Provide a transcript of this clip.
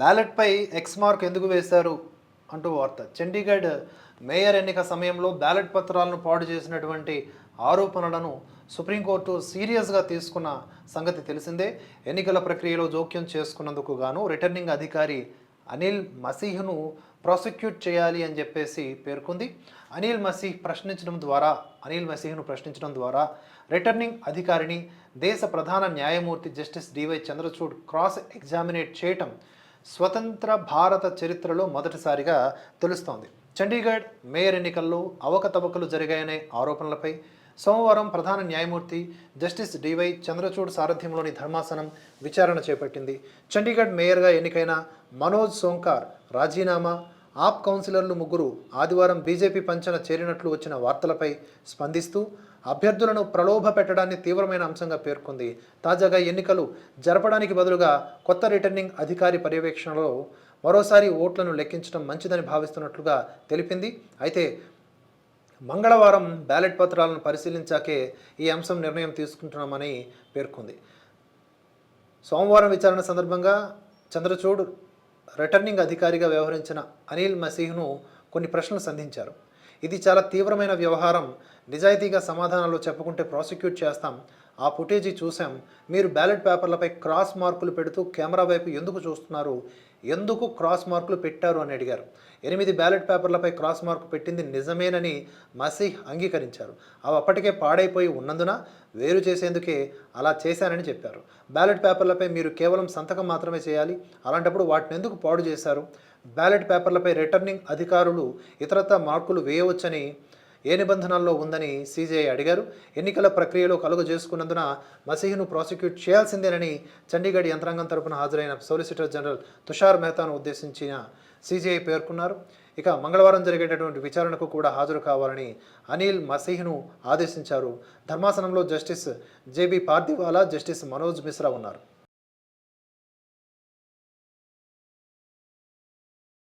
బ్యాలెట్పై X mark ఎందుకు వేశారు అంటూ వార్త. చండీగఢ్ మేయర్ ఎన్నిక సమయంలో బ్యాలెట్ పత్రాలను పాడు చేసినటువంటి ఆరోపణలను సుప్రీంకోర్టు సీరియస్గా తీసుకున్న సంగతి తెలిసిందే. ఎన్నికల ప్రక్రియలో జోక్యం చేసుకున్నందుకు గాను రిటర్నింగ్ అధికారి అనిల్ మసీహ్ను ప్రాసిక్యూట్ చేయాలి అని చెప్పేసి పేర్కొంది. అనిల్ మసీహ్ ప్రశ్నించడం ద్వారా అనిల్ మసీహ్ను ప్రశ్నించడం ద్వారా రిటర్నింగ్ అధికారిని దేశ ప్రధాన న్యాయమూర్తి justice DY Chandrachud cross examine చేయటం స్వతంత్ర భారత చరిత్రలో మొదటిసారిగా తెలుస్తోంది. చండీగఢ్ మేయర్ ఎన్నికల్లో అవకతవకలు జరిగాయనే ఆరోపణలపై సోమవారం ప్రధాన న్యాయమూర్తి జస్టిస్ డివై చంద్రచూడ్ సారథ్యంలోని ధర్మాసనం విచారణ చేపట్టింది. చండీగఢ్ మేయర్గా ఎన్నికైన మనోజ్ సోంకార్ రాజీనామా ఆప్ కౌన్సిలర్లు ముగ్గురు ఆదివారం బీజేపీ పంచన చేరినట్లు వచ్చిన వార్తలపై స్పందిస్తూ అభ్యర్థులను ప్రలోభ పెట్టడాన్ని తీవ్రమైన అంశంగా పేర్కొంది. తాజాగా ఎన్నికలు జరపడానికి బదులుగా కొత్త రిటర్నింగ్ అధికారి పర్యవేక్షణలో మరోసారి ఓట్లను లెక్కించడం మంచిదని భావిస్తున్నట్లుగా తెలిపింది. అయితే మంగళవారం బ్యాలెట్ పత్రాలను పరిశీలించాకే ఈ అంశం నిర్ణయం తీసుకుంటున్నామని పేర్కొంది. సోమవారం విచారణ సందర్భంగా చంద్రచూడ్ రిటర్నింగ్ అధికారిగా వ్యవహరించిన అనిల్ మసీహ్ను కొన్ని ప్రశ్నలు సంధించారు. ఇది చాలా తీవ్రమైన వ్యవహారం. నిజాయితీగా సమాధానాలు చెప్పుకుంటే ప్రాసిక్యూట్ చేస్తాం. ఆ ఫుటేజీ చూసాం మీరు బ్యాలెట్ పేపర్లపై క్రాస్ మార్కులు పెడుతూ కెమెరా వైపు ఎందుకు చూస్తున్నారు? ఎందుకు క్రాస్ మార్కులు పెట్టారు అని అడిగారు. ఎనిమిది బ్యాలెట్ పేపర్లపై క్రాస్ మార్కు పెట్టింది నిజమేనని మసీహ్ అంగీకరించారు. అవి అప్పటికే పాడైపోయి ఉన్నందున వేరు చేసేందుకే అలా చేశానని చెప్పారు. బ్యాలెట్ పేపర్లపై మీరు కేవలం సంతకం మాత్రమే చేయాలి. అలాంటప్పుడు వాటిని ఎందుకు పాడు చేశారు? బ్యాలెట్ పేపర్లపై రిటర్నింగ్ అధికారులు ఇతరత్ర మార్కులు వేయవచ్చని ఏ నిబంధనల్లో ఉందని సీజీఐ అడిగారు. ఎన్నికల ప్రక్రియలో కలుగు చేసుకున్నందున మసీహ్ను ప్రాసిక్యూట్ చేయాల్సిందేనని చండీగఢ్ యంత్రాంగం తరపున హాజరైన సోలిసిటర్ జనరల్ తుషార్ మెహతాను ఉద్దేశించిన సీజీఐ పేర్కొన్నారు. ఇక మంగళవారం జరిగేటటువంటి విచారణకు కూడా హాజరు కావాలని అనిల్ మసీహ్ను ఆదేశించారు. ధర్మాసనంలో justice JB Pardiwala justice Manoj Mishra ఉన్నారు.